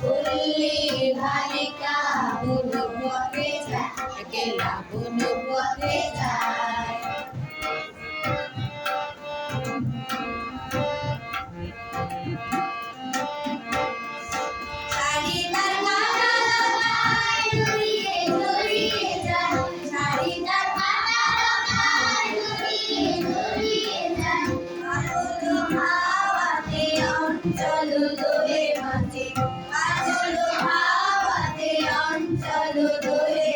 বললি বালিকা বুনু যায় একলা বুনু অঞ্চল দোলে মাঝে আলো হাওয়াতে অঞ্চল দোলে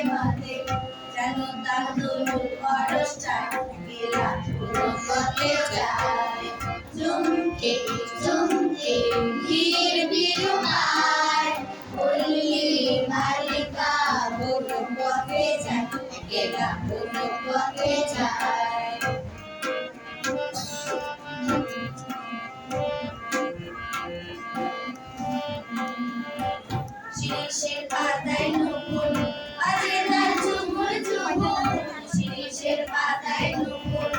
শিরিষের পাতায় নুপুর আরে তার ঝুমুর ঝুমুর। শিরিষের পাতায় নুপুর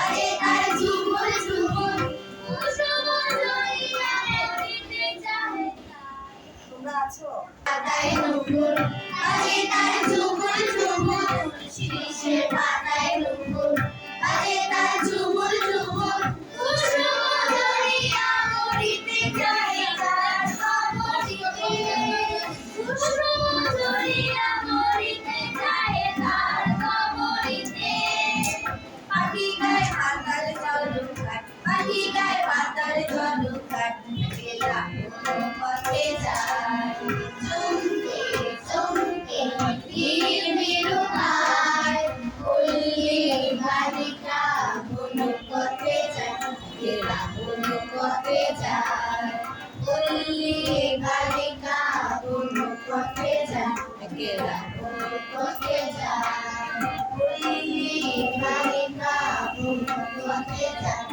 আরে তার ঝুমুর ঝুমুর। কুসুম জড়িয়া দিতে চাহে তোমরা আছো? পাতায় নুপুর। পথে যায়। বললি বালিকা কোনো পথে যায় কোনো পথে যায় বললি বালিকা কোনো পথে যায়